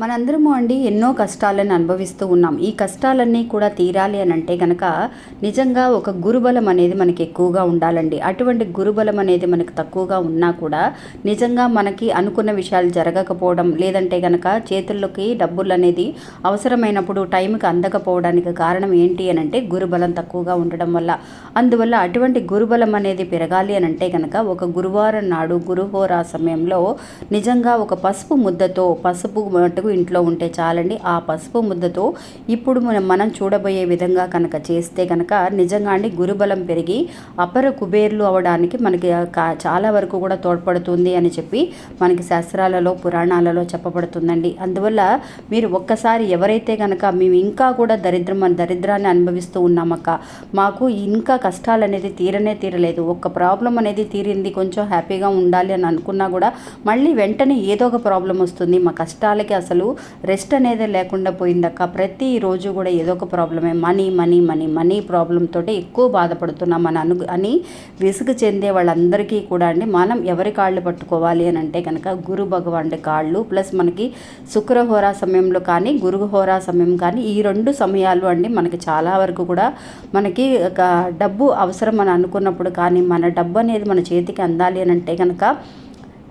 మనందరము అండి ఎన్నో కష్టాలను అనుభవిస్తూ ఉన్నాం. ఈ కష్టాలన్నీ కూడా తీరాలి అని అంటే గనక నిజంగా ఒక గురుబలం అనేది మనకి ఎక్కువగా ఉండాలండి. అటువంటి గురుబలం అనేది మనకు తక్కువగా ఉన్నా కూడా నిజంగా మనకి అనుకున్న విషయాలు జరగకపోవడం లేదంటే గనక చేతుల్లోకి డబ్బులు అనేది అవసరమైనప్పుడు టైంకి అందకపోవడానికి కారణం ఏంటి అని అంటే గురుబలం తక్కువగా ఉండడం వల్ల. అందువల్ల అటువంటి గురుబలం అనేది పెరగాలి అని అంటే గనక ఒక గురువారం నాడు గురుహోరా సమయంలో నిజంగా ఒక పసుపు ముద్దతో పసుపు మటుకు ఇంట్లో ఉంటే చాలండి. ఆ పసుపు ముద్దతో ఇప్పుడు మనం మనం చూడబోయే విధంగా కనుక చేస్తే కనుక నిజంగా అండి గురుబలం పెరిగి అపర కుబేర్లు అవడానికి మనకి కా- చాలా వరకు కూడా తోడ్పడుతుంది అని చెప్పి మనకి శాస్త్రాలలో పురాణాలలో చెప్పబడుతుందండి. అందువల్ల మీరు ఒక్కసారి ఎవరైతే కనుక మేము ఇంకా కూడా దరిద్రం మన దరిద్రాన్ని అనుభవిస్తూ ఉన్నామక్క మాకు ఇంకా కష్టాలు అనేది తీరనే తీరలేదు. ఒక్క ప్రాబ్లం అనేది తీరింది కొంచెం హ్యాపీగా ఉండాలి అని అనుకున్నా కూడా మళ్ళీ వెంటనే ఏదో ఒక ప్రాబ్లం వస్తుంది. మా కష్టాలకి అసలు అసలు రెస్ట్ అనేది లేకుండా పోయిందక్క. ప్రతిరోజు కూడా ఏదో ఒక ప్రాబ్లమే. Money money money money problem ఎక్కువ బాధపడుతున్నాం అని అను అని విసుగు చెందే వాళ్ళందరికీ కూడా అండి. మనం ఎవరి కాళ్ళు పట్టుకోవాలి అని అంటే కనుక గురు భగవానుడి కాళ్ళు ప్లస్ మనకి శుక్రహోరా సమయంలో కానీ గురుహోరా సమయం కానీ ఈ రెండు సమయాలు అండి మనకి చాలా వరకు కూడా మనకి ఒక డబ్బు అవసరం అని అనుకున్నప్పుడు కానీ మన డబ్బు అనేది మన చేతికి అందాలి అని అంటే కనుక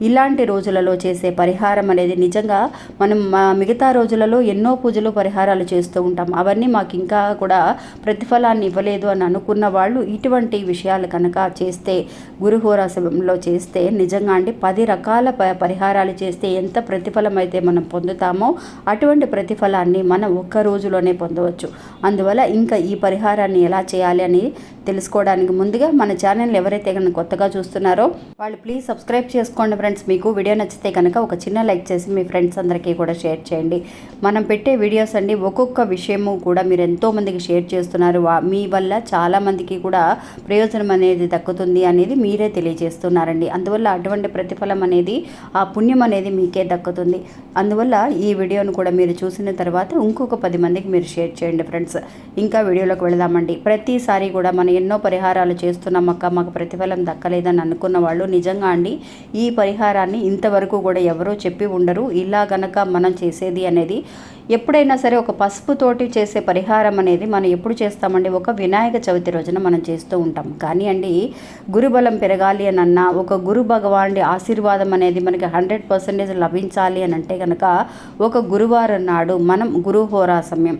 ఇలాంటి రోజులలో చేసే పరిహారం అనేది నిజంగా మనం మా మిగతా రోజులలో ఎన్నో పూజలు పరిహారాలు చేస్తూ ఉంటాం. అవన్నీ మాకు ఇంకా కూడా ప్రతిఫలాన్ని ఇవ్వలేదు అని అనుకున్న వాళ్ళు ఇటువంటి విషయాలు కనుక చేస్తే గురుహోరా సమయంలో చేస్తే నిజంగా అండి పది రకాల ప- పరిహారాలు చేస్తే ఎంత ప్రతిఫలం అయితే మనం పొందుతామో అటువంటి ప్రతిఫలాన్ని మనం ఒక్క రోజులోనే పొందవచ్చు. అందువల్ల ఇంకా ఈ పరిహారాన్ని ఎలా చేయాలి అని తెలుసుకోవడానికి ముందుగా మన ఛానల్ ఎవరైతే కనుక కొత్తగా చూస్తున్నారో వాళ్ళు ప్లీజ్ సబ్స్క్రైబ్ చేసుకోండి ఫ్రెండ్స్ మీకు వీడియో నచ్చితే కనుక ఒక చిన్న లైక్ చేసి మీ ఫ్రెండ్స్ అందరికీ కూడా షేర్ చేయండి. మనం పెట్టే వీడియోస్ అండి ఒక్కొక్క విషయము కూడా మీరు ఎంతో మందికి షేర్ చేస్తున్నారు. వా- మీ వల్ల చాలామందికి కూడా ప్రయోజనం అనేది దక్కుతుంది అనేది మీరే తెలియజేస్తున్నారండి. అందువల్ల అటువంటి ప్రతిఫలం అనేది ఆ పుణ్యం అనేది మీకే దక్కుతుంది. అందువల్ల ఈ వీడియోను కూడా మీరు చూసిన తర్వాత ఇంకొక పది మందికి మీరు షేర్ చేయండి ఫ్రెండ్స్. ఇంకా వీడియోలోకి వెళదామండి. ప్రతిసారి కూడా మనం ఎన్నో పరిహారాలు చేస్తున్నాం. అక్క మాకు ప్రతిఫలం దక్కలేదని అనుకున్న వాళ్ళు నిజంగా అండి ఈ పరిహారాన్ని ఇంతవరకు కూడా ఎవరో చెప్పి ఉండరు. ఇలా గనక మనం చేసేది అనేది ఎప్పుడైనా సరే ఒక పసుపుతోటి చేసే పరిహారం అనేది మనం ఎప్పుడు చేస్తామండి? ఒక వినాయక చవితి రోజున మనం చేస్తూ ఉంటాం. కానీ అండి గురుబలం పెరగాలి అని అన్నా ఒక గురు భగవానుడి ఆశీర్వాదం అనేది మనకి హండ్రెడ్ పర్సెంటేజ్ లభించాలి అని అంటే కనుక ఒక గురువారం నాడు మనం గురుహోరా సమయం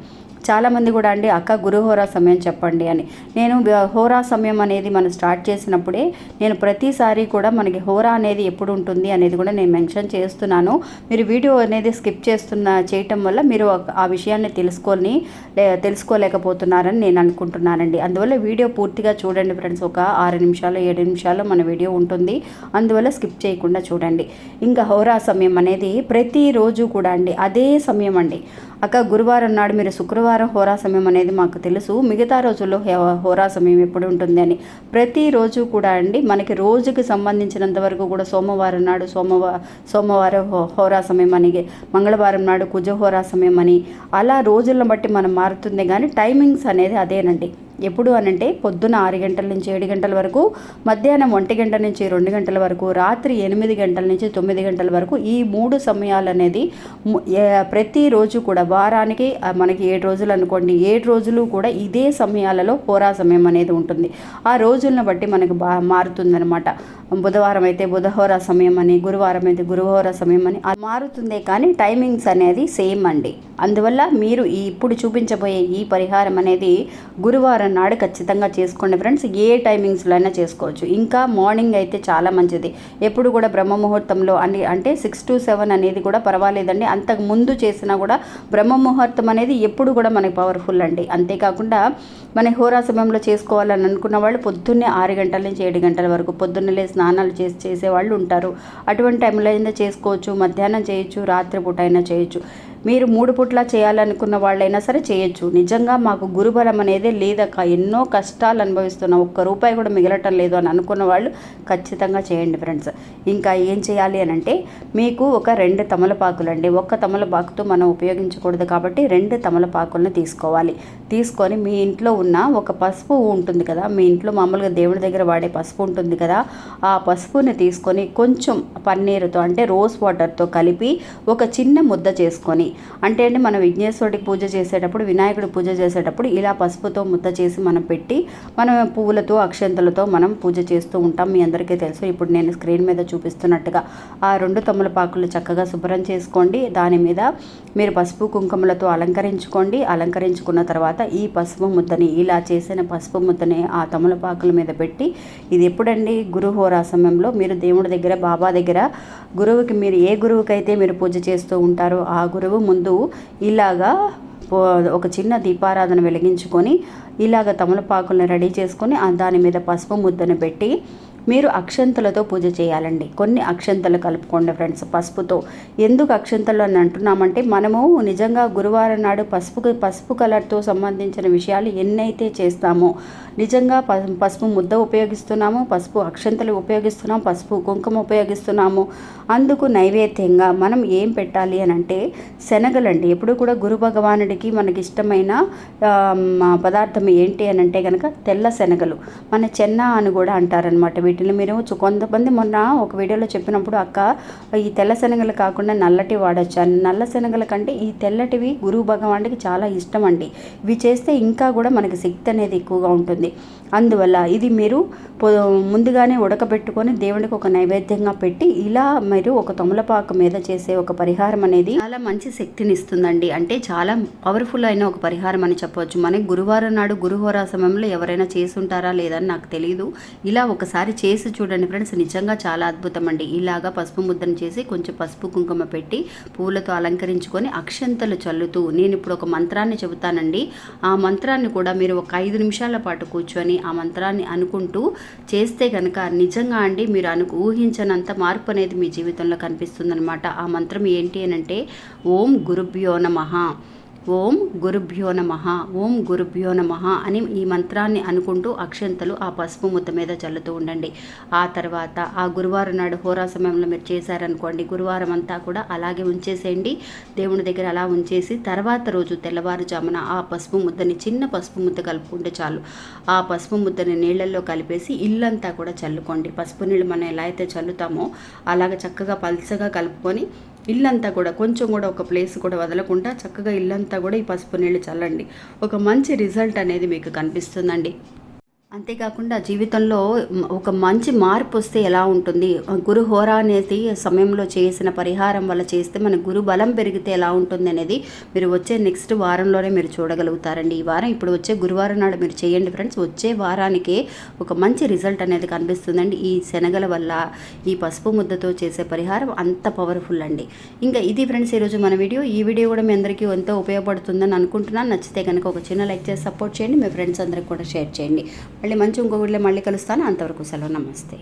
చాలామంది కూడా అండి అక్క గురుహోరా సమయం చెప్పండి అని. నేను హోరా సమయం అనేది మనం స్టార్ట్ చేసినప్పుడే నేను ప్రతిసారి కూడా మనకి హోరా అనేది ఎప్పుడు ఉంటుంది అనేది కూడా నేను మెన్షన్ చేస్తున్నాను. మీరు వీడియో అనేది స్కిప్ చేస్తున్న చేయటం వల్ల మీరు ఆ- ఆ విషయాన్ని తెలుసుకొని లే- తెలుసుకోలేకపోతున్నారని నేను అనుకుంటున్నానండి. అందువల్ల వీడియో పూర్తిగా చూడండి ఫ్రెండ్స్. ఒక ఆరు నిమిషాలు ఏడు నిమిషాలు మన వీడియో ఉంటుంది. అందువల్ల స్కిప్ చేయకుండా చూడండి. ఇంకా హోరా సమయం అనేది ప్రతిరోజు కూడా అండి అదే సమయం అండి. అక్క గురువారం నాడు మీరు శుక్రవారం హోరా సమయం అనేది మాకు తెలుసు. మిగతా రోజుల్లో హోరా సమయం ఎప్పుడు ఉంటుంది అని. ప్రతిరోజు కూడా అండి మనకి రోజుకి సంబంధించినంత వరకు కూడా సోమవారం నాడు సోమవారం సోమవారం హో- హోరా సమయం అని మంగళవారం నాడు కుజ హోరా సమయం అని అలా రోజులను బట్టి మనం మారుతుంది. కానీ టైమింగ్స్ అనేది అదేనండి. ఎప్పుడు అనంటే పొద్దున ఆరు గంటల నుంచి ఏడు గంటల వరకు మధ్యాహ్నం ఒంటి గంట నుంచి రెండు గంటల వరకు రాత్రి ఎనిమిది గంటల నుంచి తొమ్మిది గంటల వరకు ఈ మూడు సమయాలు అనేది ప్రతిరోజు కూడా వారానికి మనకి ఏడు రోజులు అనుకోండి ఏడు రోజులు కూడా ఇదే సమయాలలో పోరా సమయం అనేది ఉంటుంది. ఆ రోజులను బట్టి మనకు బా మారుతుందనమాట బుధవారం అయితే బుధహోర సమయం అని గురువారం అయితే గురుహోర సమయం అని అది మారుతుందే కానీ టైమింగ్స్ అనేది సేమ్ అండి. అందువల్ల మీరు ఈ ఇప్పుడు చూపించబోయే ఈ పరిహారం అనేది గురువారం నాడు ఖచ్చితంగా చేసుకోండి ఫ్రెండ్స్. ఏ టైమింగ్స్లో అయినా చేసుకోవచ్చు. ఇంకా మార్నింగ్ అయితే చాలా మంచిది. ఎప్పుడు కూడా బ్రహ్మ ముహూర్తంలో అని అంటే సిక్స్ టు సెవెన్ అనేది కూడా పర్వాలేదండి. అంతకు ముందు చేసినా కూడా బ్రహ్మ ముహూర్తం అనేది ఎప్పుడు కూడా మనకి పవర్ఫుల్ అండి. అంతేకాకుండా మన హోరా సమయంలో చేసుకోవాలని అనుకున్న వాళ్ళు పొద్దున్నే ఆరు గంటల నుంచి ఏడు గంటల వరకు పొద్దున్నే స్నానాలు చేసి చేసే వాళ్ళు ఉంటారు. అటువంటి టైంలో అయినా చేసుకోవచ్చు. మధ్యాహ్నం చేయొచ్చు. రాత్రిపూట అయినా చేయొచ్చు. మీరు మూడు పుట్ల చేయాలనుకున్న వాళ్ళైనా సరే చేయొచ్చు. నిజంగా మాకు గురుబలం అనేది లేదక్క. ఎన్నో కష్టాలు అనుభవిస్తున్నాం ఒక్క రూపాయి కూడా మిగలటం లేదు అని అనుకున్న వాళ్ళు ఖచ్చితంగా చేయండి ఫ్రెండ్స్. ఇంకా ఏం చేయాలి అని అంటే మీకు ఒక రెండు తమలపాకులు అండి ఒక్క తమలపాకుతో మనం ఉపయోగించకూడదు కాబట్టి రెండు తమలపాకులను తీసుకోవాలి. తీసుకొని మీ ఇంట్లో ఉన్న ఒక పసుపు ఉంటుంది కదా మీ ఇంట్లో మామూలుగా దేవుడి దగ్గర వాడే పసుపు ఉంటుంది కదా ఆ పసుపుని తీసుకొని కొంచెం పన్నీరుతో అంటే రోజ్ వాటర్తో కలిపి ఒక చిన్న ముద్ద చేసుకొని అంటే అండి మనం విఘ్నేశ్వరుడికి పూజ చేసేటప్పుడు వినాయకుడి పూజ చేసేటప్పుడు ఇలా పసుపుతో ముద్ద చేసి మనం పెట్టి మనం పువ్వులతో అక్షంతలతో మనం పూజ చేస్తూ ఉంటాం. మీ అందరికీ తెలుసు. ఇప్పుడు నేను స్క్రీన్ మీద చూపిస్తున్నట్టుగా ఆ రెండు తమలపాకులు చక్కగా శుభ్రం చేసుకోండి. దాని మీద మీరు పసుపు కుంకుమలతో అలంకరించుకోండి. అలంకరించుకున్న తర్వాత ఈ పసుపు ముద్దని ఇలా చేసిన పసుపు ముద్దని ఆ తమలపాకుల మీద పెట్టి ఇది ఎప్పుడండి? గురుహోరా సమయంలో మీరు దేవుడి దగ్గర బాబా దగ్గర గురువుకి మీరు ఏ గురువుకైతే మీరు పూజ చేస్తూ ఉంటారో ఆ గురువు ముందు ఇలాగా ఒక చిన్న దీపారాధన వెలిగించుకొని ఇలాగ తమలపాకులను రెడీ చేసుకొని ఆ దాని మీద పసుపు ముద్దను పెట్టి మీరు అక్షంతలతో పూజ చేయాలండి. కొన్ని అక్షంతలు కలుపుకోండి ఫ్రెండ్స్ పసుపుతో. ఎందుకు అక్షంతలు అని అంటున్నామంటే మనము నిజంగా గురువారం నాడు పసుపు పసుపు కలర్తో సంబంధించిన విషయాలు ఎన్నైతే చేస్తామో నిజంగా ప- పసుపు ముద్ద ఉపయోగిస్తున్నాము పసుపు అక్షంతలు ఉపయోగిస్తున్నాం పసుపు కుంకుమ ఉపయోగిస్తున్నాము. అందుకు నైవేద్యంగా మనం ఏం పెట్టాలి అని అంటే శనగలండి. ఎప్పుడు కూడా గురు భగవానుడికి మనకి ఇష్టమైన పదార్థం ఏంటి అని అంటే కనుక తెల్ల శనగలు. మన చెన్న అని కూడా అంటారనమాట వీటిని మీరు కొంతమంది మొన్న ఒక వీడియోలో చెప్పినప్పుడు అక్క ఈ తెల్ల శనగలు కాకుండా నల్లటి వాడచ్చు? నల్ల శనగల కంటే ఈ తెల్లటివి గురు భగవానుడికి చాలా ఇష్టం అండి. ఇవి చేస్తే ఇంకా కూడా మనకి శక్తి అనేది ఎక్కువగా ఉంటుంది. అందువల్ల ఇది మీరు పొ- ముందుగానే ఉడకబెట్టుకొని దేవుడికి ఒక నైవేద్యంగా పెట్టి ఇలా మీరు ఒక తమలపాకు మీద చేసే ఒక పరిహారం అనేది చాలా మంచి శక్తిని ఇస్తుందండి. అంటే చాలా పవర్ఫుల్ అయిన ఒక పరిహారం అని చెప్పవచ్చు మనకి గురువారం నాడు గురుహోరా సమయంలో ఎవరైనా చేసుంటారా లేదని నాకు తెలియదు ఇలా ఒకసారి చేసి చూడండి ఫ్రెండ్స్ నిజంగా చాలా అద్భుతం అండి. ఇలాగా పసుపు ముద్దను చేసి కొంచెం పసుపు కుంకుమ పెట్టి పూలతో అలంకరించుకొని అక్షంతలు చల్లుతూ నేను ఇప్పుడు ఒక మంత్రాన్ని చెబుతానండి. ఆ మంత్రాన్ని కూడా మీరు ఒక ఐదు నిమిషాల పాటు కూర్చొని ఆ మంత్రాన్ని అనుకుంటూ చేస్తే కనుక నిజంగా అండి మీరు అను ఊహించనంత మార్పు అనేది మీ జీవితంలో కనిపిస్తుందనమాట ఆ మంత్రం ఏంటి అని అంటే ఓం గురుభ్యో నమః. ఓం గురుభ్యో నమ ఓం గురుభ్యో నమ అని ఈ మంత్రాన్ని అనుకుంటూ అక్షంతలు ఆ పసుపు ముద్ద మీద చల్లుతూ ఉండండి. ఆ తర్వాత ఆ గురువారం నాడు హోరా సమయంలో మీరు చేశారనుకోండి గురువారం అంతా కూడా అలాగే ఉంచేసేయండి. దేవుని దగ్గర అలా ఉంచేసి తర్వాత రోజు తెల్లవారుజామున ఆ పసుపు ముద్దని చిన్న పసుపు ముద్ద కలుపుకుంటే చాలు. ఆ పసుపు ముద్దని నీళ్ళల్లో కలిపేసి ఇల్లంతా కూడా చల్లుకోండి. పసుపు నీళ్ళు మనం ఎలా అయితే చల్లుతామో అలాగ చక్కగా పల్చగా కలుపుకొని ఇల్లంతా కూడా కొంచెం కూడా ఒక ప్లేస్ కూడా వదలకుండా చక్కగా ఇల్లంతా కూడా ఈ పసుపు నీళ్ళు చల్లండి. ఒక మంచి రిజల్ట్ అనేది మీకు కనిపిస్తుందండి. అంతేకాకుండా జీవితంలో ఒక మంచి మార్పు వస్తే ఎలా ఉంటుంది? గురు హోరా అనేది సమయంలో చేసిన పరిహారం వల్ల చేస్తే మన గురు బలం పెరిగితే ఎలా ఉంటుంది అనేది మీరు వచ్చే నెక్స్ట్ వారంలోనే మీరు చూడగలుగుతారండి. ఈ వారం ఇప్పుడు వచ్చే గురువారం నాడు మీరు చేయండి ఫ్రెండ్స్. వచ్చే వారానికే ఒక మంచి రిజల్ట్ అనేది కనిపిస్తుందండి. ఈ శనగల వల్ల ఈ పసుపు ముద్దతో చేసే పరిహారం అంత పవర్ఫుల్ అండి. ఇంకా ఇది ఫ్రెండ్స్ ఈరోజు మన వీడియో. ఈ వీడియో కూడా మీ అందరికీ ఎంతో ఉపయోగపడుతుందని అనుకుంటున్నాను. నచ్చితే కనుక ఒక చిన్న లైక్ చేసి సపోర్ట్ చేయండి. మీ ఫ్రెండ్స్ అందరికి కూడా షేర్ చేయండి. మళ్ళీ మంచి ఇంకో వీడియో మళ్ళీ కలుస్తాను. అంతవరకు సెలవు. నమస్తే.